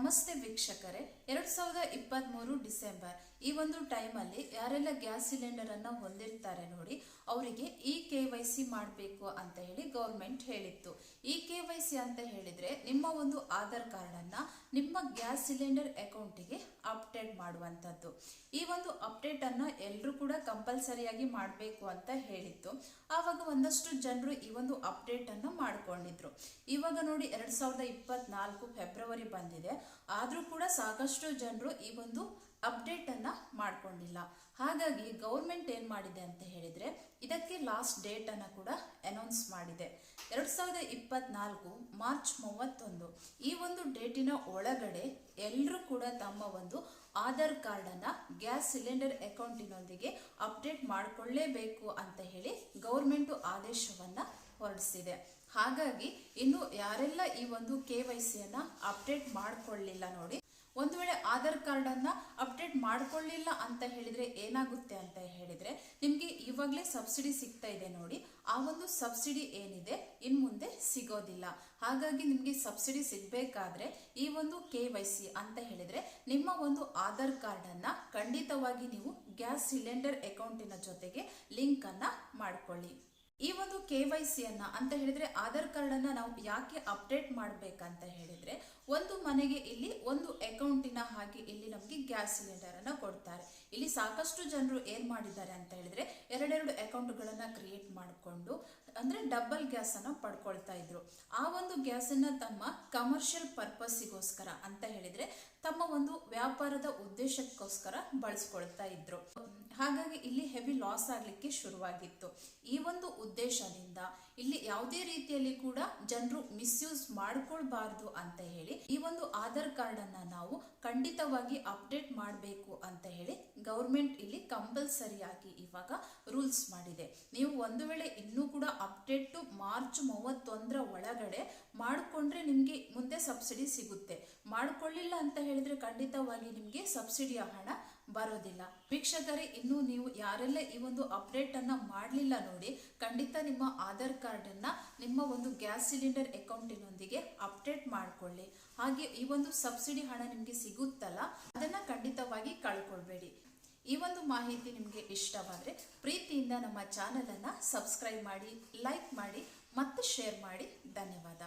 ನಮಸ್ತೆ ವೀಕ್ಷಕರೇ, ಎರಡ್ ಸಾವಿರದ ಇಪ್ಪತ್ತ್ಮೂರು ಡಿಸೆಂಬರ್. ಈ ಒಂದು ಟೈಮಲ್ಲಿ ಯಾರೆಲ್ಲ ಗ್ಯಾಸ್ ಸಿಲಿಂಡರನ್ನು ಹೊಂದಿರ್ತಾರೆ ನೋಡಿ, ಅವರಿಗೆ ಇ ಕೆ ವೈ ಸಿ ಮಾಡಬೇಕು ಅಂತ ಹೇಳಿ ಗೌರ್ಮೆಂಟ್ ಹೇಳಿತ್ತು. ಇ ಕೆ ವೈ ಸಿ ಅಂತ ಹೇಳಿದ್ರೆ ನಿಮ್ಮ ಒಂದು ಆಧಾರ್ ಕಾರ್ಡ್ ಅನ್ನ ನಿಮ್ಮ ಗ್ಯಾಸ್ ಸಿಲಿಂಡರ್ ಅಕೌಂಟಿಗೆ ಅಪ್ಡೇಟ್ ಮಾಡುವಂಥದ್ದು. ಈ ಒಂದು ಅಪ್ಡೇಟ್ ಅನ್ನ ಎಲ್ಲರೂ ಕೂಡ ಕಂಪಲ್ಸರಿಯಾಗಿ ಮಾಡಬೇಕು ಅಂತ ಹೇಳಿತ್ತು. ಆವಾಗ ಒಂದಷ್ಟು ಜನರು ಈ ಒಂದು ಅಪ್ಡೇಟ್ ಅನ್ನ ಮಾಡ್ಕೊಂಡಿದ್ರು. ಇವಾಗ ನೋಡಿ ಎರಡ್ ಸಾವಿರದ ಇಪ್ಪತ್ನಾಲ್ಕು ಫೆಬ್ರವರಿ ಬಂದಿದೆ. ಆದರೂ ಕೂಡ ಸಾಕಷ್ಟು ಜನರು ಈ ಒಂದು ಅಪ್ಡೇಟ್ ಮಾಡಿಕೊಂಡಿಲ್ಲ. ಹಾಗಾಗಿ ಗೌರ್ಮೆಂಟ್ ಏನು ಮಾಡಿದೆ ಅಂತ ಹೇಳಿದ್ರೆ ಇದಕ್ಕೆ ಲಾಸ್ಟ್ ಡೇಟ್ ಅನ್ನ ಕೂಡ ಅನೌನ್ಸ್ ಮಾಡಿದೆ. ಎರಡ್ ಸಾವಿರದ ಇಪ್ಪತ್ನಾಲ್ಕು ಮಾರ್ಚ್ ಮೂವತ್ತೊಂದು ಈ ಒಂದು ಡೇಟಿನ ಒಳಗಡೆ ಎಲ್ಲರೂ ಕೂಡ ತಮ್ಮ ಒಂದು ಆಧಾರ್ ಕಾರ್ಡನ್ನು ಗ್ಯಾಸ್ ಸಿಲಿಂಡರ್ ಅಕೌಂಟಿನೊಂದಿಗೆ ಅಪ್ಡೇಟ್ ಮಾಡಿಕೊಳ್ಳೇಬೇಕು ಅಂತ ಹೇಳಿ ಗೌರ್ಮೆಂಟು ಆದೇಶವನ್ನ ಹೊರಡಿಸಿದೆ. ಹಾಗಾಗಿ ಇನ್ನು ಯಾರೆಲ್ಲ ಈ ಒಂದು ಕೆ ವೈ ಸಿಯನ್ನು ಅಪ್ಡೇಟ್ ಮಾಡಿಕೊಳ್ಳಿಲ್ಲ ನೋಡಿ. ಒಂದು ವೇಳೆ ಆಧಾರ್ ಕಾರ್ಡನ್ನು ಅಪ್ಡೇಟ್ ಮಾಡಿಕೊಳ್ಳಿಲ್ಲ ಅಂತ ಹೇಳಿದ್ರೆ ಏನಾಗುತ್ತೆ ಅಂತ ಹೇಳಿದ್ರೆ ನಿಮಗೆ ಇವಾಗಲೇ ಸಬ್ಸಿಡಿ ಸಿಗ್ತಾ ಇದೆ ನೋಡಿ. ಆ ಒಂದು ಸಬ್ಸಿಡಿ ಏನಿದೆ ಇನ್ ಮುಂದೆ ಸಿಗೋದಿಲ್ಲ. ಹಾಗಾಗಿ ನಿಮಗೆ ಸಬ್ಸಿಡಿ ಸಿಗಬೇಕಾದ್ರೆ ಈ ಒಂದು ಕೆ ವೈ ಸಿ ಅಂತ ಹೇಳಿದ್ರೆ ನಿಮ್ಮ ಒಂದು ಆಧಾರ್ ಕಾರ್ಡನ್ನು ಖಂಡಿತವಾಗಿ ನೀವು ಗ್ಯಾಸ್ ಸಿಲಿಂಡರ್ ಅಕೌಂಟಿನ ಜೊತೆಗೆ ಲಿಂಕನ್ನು ಮಾಡ್ಕೊಳ್ಳಿ. ಈ ಒಂದು ಕೆ ವೈ ಸಿ ಅನ್ನ ಅಂತ ಹೇಳಿದ್ರೆ ಆಧಾರ್ ಕಾರ್ಡ್ ಅನ್ನ ನಾವು ಯಾಕೆ ಅಪ್ಡೇಟ್ ಮಾಡ್ಬೇಕಂತ ಹೇಳಿದ್ರೆ ಒಂದು ಮನೆಗೆ ಇಲ್ಲಿ ಒಂದು ಅಕೌಂಟಿನ ಹಾಗೆ ಇಲ್ಲಿ ನಮಗೆ ಗ್ಯಾಸ್ ಸಿಲಿಂಡರ್ ಅನ್ನ ಕೊಡ್ತಾರೆ. ಇಲ್ಲಿ ಸಾಕಷ್ಟು ಜನರು ಏನ್ ಮಾಡಿದ್ದಾರೆ ಅಂತ ಹೇಳಿದ್ರೆ ಎರಡೆರಡು ಅಕೌಂಟ್ಗಳನ್ನ ಕ್ರಿಯೇಟ್ ಮಾಡಿಕೊಂಡು, ಅಂದ್ರೆ ಡಬಲ್ ಗ್ಯಾಸ್ ಅನ್ನ ಪಡ್ಕೊಳ್ತಾ ಇದ್ರು. ಆ ಒಂದು ಗ್ಯಾಸ್ ಅನ್ನ ತಮ್ಮ ಕಮರ್ಷಿಯಲ್ ಪರ್ಪಸ್ಸಿಗೋಸ್ಕರ ಅಂತ ಹೇಳಿದ್ರೆ ತಮ್ಮ ಒಂದು ವ್ಯಾಪಾರದ ಉದ್ದೇಶಕ್ಕೋಸ್ಕರ ಬಳಸ್ಕೊಳ್ತಾ ಇದ್ರು. ಹಾಗಾಗಿ ಇಲ್ಲಿ ಹೆವಿ ಲಾಸ್ ಆಗ್ಲಿಕ್ಕೆ ಶುರುವಾಗಿತ್ತು. ಈ ಒಂದು ಉದ್ದೇಶದಿಂದ. ಇಲ್ಲಿ ಯಾವುದೇ ರೀತಿಯಲ್ಲಿ ಕೂಡ ಜನರು ಮಿಸ್ಯೂಸ್ ಮಾಡ್ಕೊಳ್ಬಾರ್ದು ಅಂತ ಹೇಳಿ, ಈ ಒಂದು ಆಧಾರ್ ಕಾರ್ಡ್ ಅನ್ನ ನಾವು ಖಂಡಿತವಾಗಿ ಅಪ್ಡೇಟ್ ಮಾಡಬೇಕು ಅಂತ ಹೇಳಿ ಗೌರ್ಮೆಂಟ್ ಇಲ್ಲಿ ಕಂಪಲ್ಸರಿಯಾಗಿ ಇವಾಗ ರೂಲ್ಸ್ ಮಾಡಿದೆ. ನೀವು ಒಂದು ವೇಳೆ ಇನ್ನೂ ಕೂಡ ಅಪ್ಡೇಟ್ ಮಾರ್ಚ್ ಮೂವತ್ತೊಂದರ ಒಳಗಡೆ ಮಾಡಿಕೊಂಡ್ರೆ ನಿಮಗೆ ಮುಂದೆ ಸಬ್ಸಿಡಿ ಸಿಗುತ್ತೆ. ಮಾಡ್ಕೊಳ್ಳಿಲ್ಲ ಅಂತ ಹೇಳಿದ್ರೆ ಖಂಡಿತವಾಗಿ ನಿಮಗೆ ಸಬ್ಸಿಡಿಯ ಹಣ ಬರೋದಿಲ್ಲ. ವೀಕ್ಷಕರೇ, ಇನ್ನು ನೀವು ಯಾರೆಲ್ಲ ಈ ಒಂದು ಅಪ್ಡೇಟ್ ಅನ್ನ ಮಾಡಲಿಲ್ಲ ನೋಡಿ, ಖಂಡಿತ ನಿಮ್ಮ ಆಧಾರ್ ಕಾರ್ಡ್ ಅನ್ನ ನಿಮ್ಮ ಒಂದು ಗ್ಯಾಸ್ ಸಿಲಿಂಡರ್ ಅಕೌಂಟಿನೊಂದಿಗೆ ಅಪ್ಡೇಟ್ ಮಾಡ್ಕೊಳ್ಳಿ. ಹಾಗೆ ಈ ಒಂದು ಸಬ್ಸಿಡಿ ಹಣ ನಿಮಗೆ ಸಿಗುತ್ತಲ್ಲ, ಅದನ್ನ ಖಂಡಿತವಾಗಿ ಕಳ್ಕೊಳ್ಬೇಡಿ. ಈ ಒಂದು ಮಾಹಿತಿ ನಿಮಗೆ ಇಷ್ಟವಾದರೆ, ಪ್ರೀತಿಯಿಂದ ನಮ್ಮ ಚಾನಲನ್ನು ಸಬ್ಸ್ಕ್ರೈಬ್ ಮಾಡಿ ಲೈಕ್ ಮಾಡಿ, ಮತ್ತು ಶೇರ್ ಮಾಡಿ. ಧನ್ಯವಾದ.